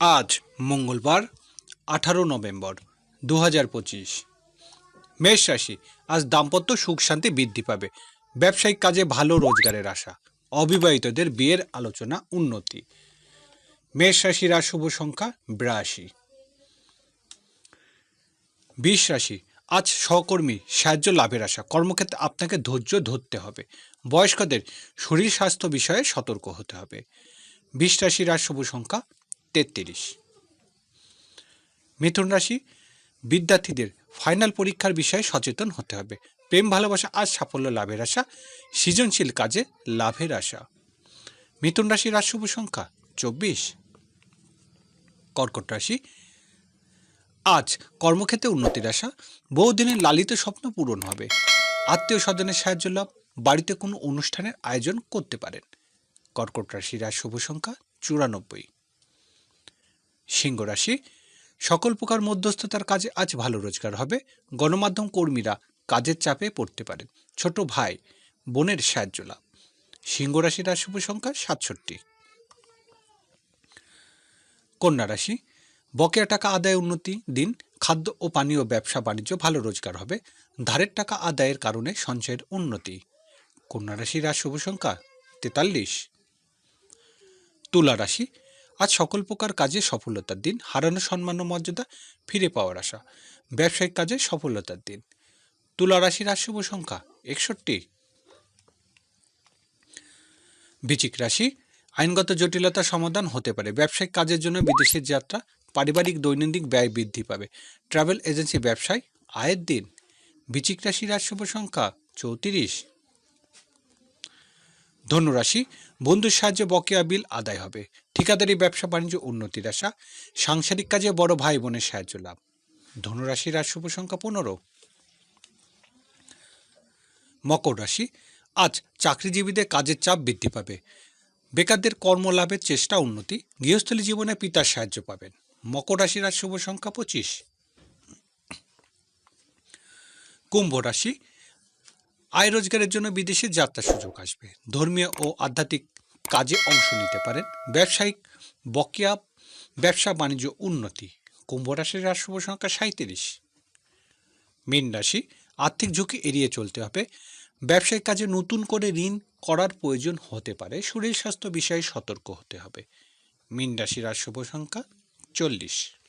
আজ মঙ্গলবার, আঠারো নভেম্বর দু হাজার পঁচিশ। মেষ রাশি, আজ দাম্পত্য সুখ শান্তি বৃদ্ধি পাবে। ব্যবসায়িক কাজে ভালো রোজগারের আশা। অবিবাহিতদের বিয়ের আলোচনা উন্নতি। মেষ রাশির আর শুভ সংখ্যা বিরাশি। বিষ রাশি, আজ সহকর্মী, সাহায্য লাভের আশা। কর্মক্ষেত্রে আপনাকে ধৈর্য ধরতে হবে। বয়স্কদের শরীর স্বাস্থ্য বিষয়ে সতর্ক হতে হবে। বিষ রাশির আর শুভ সংখ্যা তেত্রিশ। মিথুন রাশি, বিদ্যার্থীদের ফাইনাল পরীক্ষার বিষয়ে সচেতন হতে হবে। প্রেম, ভালোবাসা আজ সাফল্য লাভের আশা, সৃজনশীল কাজে লাভের আশা। মিথুন রাশির আর শুভ সংখ্যা চব্বিশ। কর্কট রাশি, আজ কর্মক্ষেত্রে উন্নতির আশা, বহুদিনের লালিত স্বপ্ন পূরণ হবে। আত্মীয় স্বজনের সাহায্য লাভ, বাড়িতে কোনো অনুষ্ঠানের আয়োজন করতে পারেন। কর্কট রাশির আর শুভ সংখ্যা চুরানব্বই। সিংহ রাশি। সকল প্রকার মধ্যস্থতার কাজে আজ ভালো রোজগার হবে। গণমাধ্যম কর্মীরা কাজের চাপে পড়তে পারেন ছোট ভাই, বোনের সাহায্য লাভ সিংহ রাশির শুভ সংখ্যা সাতষট্টি। কন্যা রাশি, বকেয়া টাকা আদায় উন্নতি দিন। খাদ্য ও পানীয় ব্যবসা বাণিজ্য ভালো রোজগার হবে। ধারের টাকা আদায়ের কারণে সঞ্চয়ের উন্নতি। কন্যা রাশির আর শুভ সংখ্যা তেতাল্লিশ। তুলা রাশি আজ সকল প্রকার কাজে সফলতার দিন। হারানো সম্মান ও মর্যাদা ফিরে পাওয়ার আশা। ব্যবসায়িক কাজে সফলতার দিন। তুলা রাশির শুভ সংখ্যা একষট্টি। বিচিক রাশি, আইনগত জটিলতার সমাধান হতে পারে। ব্যবসায়িক কাজের জন্য বিদেশের যাত্রা পারিবারিক দৈনন্দিন ব্যয় বৃদ্ধি পাবে। ট্রাভেল এজেন্সি ব্যবসায় আয়ের দিন। বিচিক রাশির শুভ সংখ্যা চৌত্রিশ। ধনুরাশি বন্ধুর সাহায্যে বকেয়া বিল আদায় হবে। ঠিকাদারি, ব্যবসা, বাণিজ্য উন্নতির আশা। সাংসারিক কাজে বড় ভাই বোনের সাহায্য লাভ। ধনুরাশির আর শুভ সংখ্যা পনেরো। মকর রাশি, আজ চাকরিজীবীদের কাজের চাপ বৃদ্ধি পাবে। বেকারদের কর্মলাভের চেষ্টা উন্নতি। গৃহস্থলী জীবনে পিতার সাহায্য পাবেন। মকর রাশির আর শুভ সংখ্যা পঁচিশ। কুম্ভ রাশি আয় রোজগারের জন্য বিদেশে যাত্রার সুযোগ আসবে। ধর্মীয় ও আধ্যাত্মিক কাজে অংশ নিতে পারেন। ব্যবসায়িক বকেয়া, ব্যবসা বাণিজ্য উন্নতি। কুম্ভ রাশির শুভ সংখ্যা সাঁত্রিশ মীন রাশি, আর্থিক ঝুঁকি এড়িয়ে চলতে হবে। ব্যবসায়িক কাজে নতুন করে ঋণ করার প্রয়োজন হতে পারে। শরীর স্বাস্থ্য বিষয়ে সতর্ক হতে হবে। মীন রাশির শুভ সংখ্যা চল্লিশ।